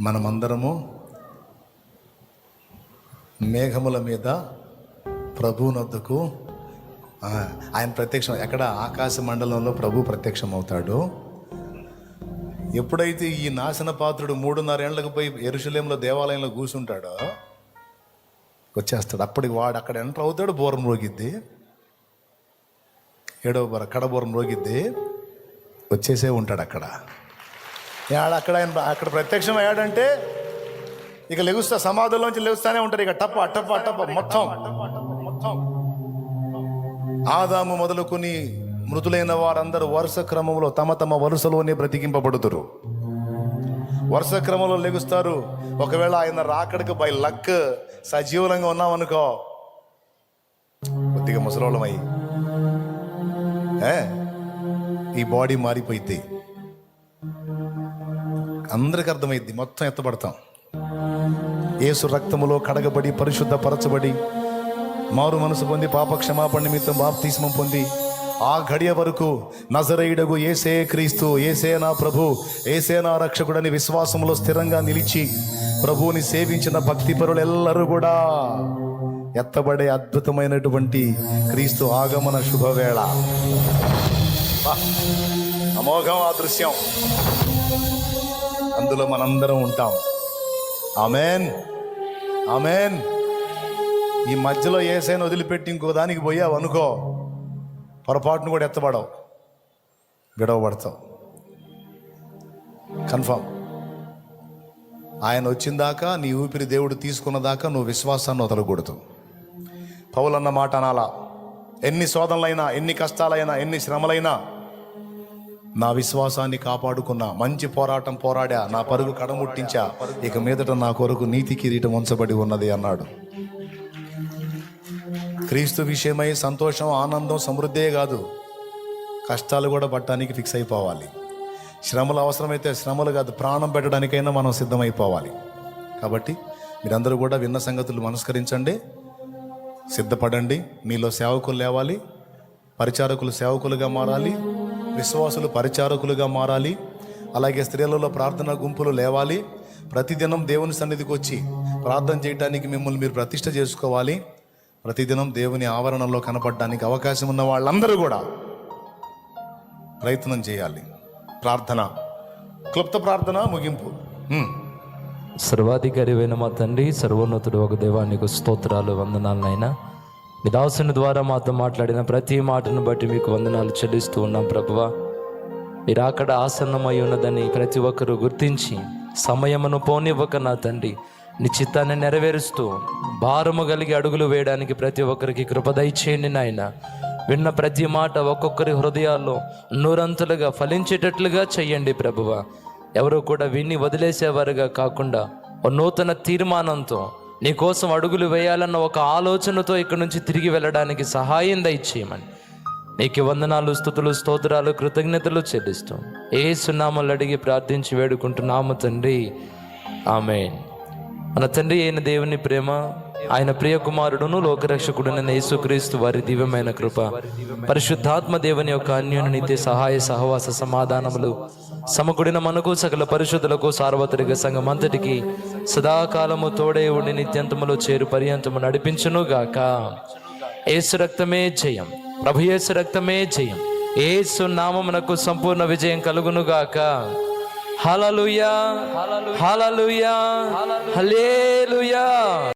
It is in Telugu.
మనమందరము మేఘముల మీద ప్రభువునొద్దకు ఆయన ప్రత్యక్షం ఎక్కడ ఆకాశ మండలంలో ప్రభు ప్రత్యక్షం అవుతాడు ఎప్పుడైతే ఈ నాశన పాత్రుడు మూడున్నర ఏళ్ళకు పోయి ఎరుశలేంలో దేవాలయంలో కూర్చుంటాడో వచ్చేస్తాడు. అప్పటికి వాడు అక్కడ ఎంటర్ అవుతాడు బోరం రోగిద్ది. ఏడవ బర కడబోరం రోగిద్ది. వచ్చేసే ఉంటాడు అక్కడ. ఆడ అక్కడ ఆయన అక్కడ ప్రత్యక్షం అయ్యాడంటే ఇక లెగుస్తా సమాధుల్లోంచి లెగుస్తానే ఉంటారు. ఇక టప్ప టప్ప టప్ప మొత్తం. ఆదాము మొదలుకొని మృతులైన వారందరూ వరుస క్రమంలో తమ తమ వరుసలోనే బ్రతికింపబడుతురు. వరుస క్రమంలో లెగుస్తారు. ఒకవేళ ఆయన రాకడకు బై లక్ సజీవంగా ఉన్నామనుకో కొద్దిగా ముసలోళమై ఈ బాడీ మారిపోయింది అందరికి అర్థమైద్ది. మొత్తం ఎత్తబడతాం. యేసు రక్తములో కడగబడి పరిశుద్ధపరచబడి మారు మనసు పొంది పాప క్షమాపణ నిమిత్తం బాప్తిస్మం పొంది ఆ గడియ వరకు నజరేయుడగు ఏసే క్రీస్తు ఏసే నా ప్రభు ఏసే నా రక్షకుడని విశ్వాసంలో స్థిరంగా నిలిచి ప్రభువుని సేవించిన భక్తి పరులెల్లరూ కూడా ఎత్తబడే అద్భుతమైనటువంటి క్రీస్తు ఆగమన శుభవేళ. అమోఘం ఆ దృశ్యం అందులో మనందరం ఉంటాం. ఆమెన్. ఆమెన్. ఈ మధ్యలో ఏసైనా వదిలిపెట్టి ఇంకో దానికి పోయావు అనుకో పొరపాటును కూడా ఎత్తబడవు. విడవబడతావు కన్ఫామ్. ఆయన వచ్చిందాకా నీ ఊపిరి దేవుడు తీసుకున్నదాకా నువ్వు విశ్వాసాన్ని వదలకూడదు. పౌలన్న మాట అనాలా? ఎన్ని శోధనలైనా ఎన్ని కష్టాలైనా ఎన్ని శ్రమలైనా నా విశ్వాసాన్ని కాపాడుకున్నా మంచి పోరాటం పోరాడా నా పరుగు కడముట్టించా ఇక మీదట నా కొరకు నీతి కిరీటం ఉంచబడి ఉన్నది అన్నాడు. క్రీస్తు విషయమై సంతోషం ఆనందం సమృద్ధే కాదు కష్టాలు కూడా పట్టడానికి ఫిక్స్ అయిపోవాలి. శ్రమలు అవసరమైతే శ్రమలు కాదు ప్రాణం పెట్టడానికైనా మనం సిద్ధమైపోవాలి. కాబట్టి మీరందరూ కూడా విన్న సంగతులు మనస్కరించండి సిద్ధపడండి మీలో సేవకులు లేవాలి పరిచారకులు సేవకులుగా మారాలి. విశ్వాసులు పరిచారకులుగా మారాలి. అలాగే స్త్రీలలో ప్రార్థనా గుంపులు లేవాలి. ప్రతిదినం దేవుని సన్నిధికి వచ్చి ప్రార్థన చేయడానికి మిమ్మల్ని మీరు ప్రతిష్ట చేసుకోవాలి. ప్రతిదినం దేవుని ఆవరణలో కనపడడానికి అవకాశం ఉన్న వాళ్ళందరూ కూడా ప్రయత్నం చేయాలి. ప్రార్థన క్లుప్త ప్రార్థన ముగింపు. సర్వాధికారి సర్వాధికారివైన మా తండ్రి సర్వోన్నతుడు ఒక దేవానికి స్తోత్రాలు వందనాలనైనా మీ దాసుని ద్వారా మాతో మాట్లాడిన ప్రతి మాటను బట్టి మీకు వందనాలు చెల్లిస్తూ ఉన్నాం ప్రభువ. మీరు అక్కడ ఆసన్నమై ఉన్నదని ప్రతి ఒక్కరూ గుర్తించి సమయమును పోనివ్వక నా తండ్రి నీ చిత్తాన్ని నెరవేరుస్తూ భారము కలిగి అడుగులు వేయడానికి ప్రతి ఒక్కరికి కృపదయ చేయండి నాయన. విన్న ప్రతి మాట ఒక్కొక్కరి హృదయాల్లో నూరంతులుగా ఫలించేటట్లుగా చెయ్యండి ప్రభువ. ఎవరు కూడా విని వదిలేసేవారుగా కాకుండా ఓ నూతన తీర్మానంతో నీ కోసం అడుగులు వేయాలన్న ఒక ఆలోచనతో ఇక్కడి నుంచి తిరిగి వెళ్ళడానికి సహాయం దయచేయమని. నీకు వందనాలు స్థుతులు స్తోత్రాలు కృతజ్ఞతలు చెల్లిస్తూ. ఏ సున్నామలు అడిగి ప్రార్థించి వేడుకుంటున్నాము తండ్రి. ఆమె మన తండ్రి అయిన దేవుని ప్రేమ ఆయన ప్రియ కుమారుడును లోకరక్షకుడునైన యేసుక్రీస్తు వారి దివ్యమైన కృప. పరిశుద్ధాత్మ దేవుని యొక్క అన్యోన్య నిత్య సహాయ సహవాస సమాధానములు సమకుడిన మనకు సకల పరిశుద్ధులకు సార్వత్రిక సంఘం అంతటికి సదాకాలము తోడే ఉండి నిత్యంతములో చేరు పర్యంతము నడిపించును గాక ఏసు రక్తమే జయం. ప్రభు యేసు రక్తమే జయం. ఏసు నామమునకు సంపూర్ణ విజయం కలుగును గాక హలలుయా హల్లెలూయా. హల్లే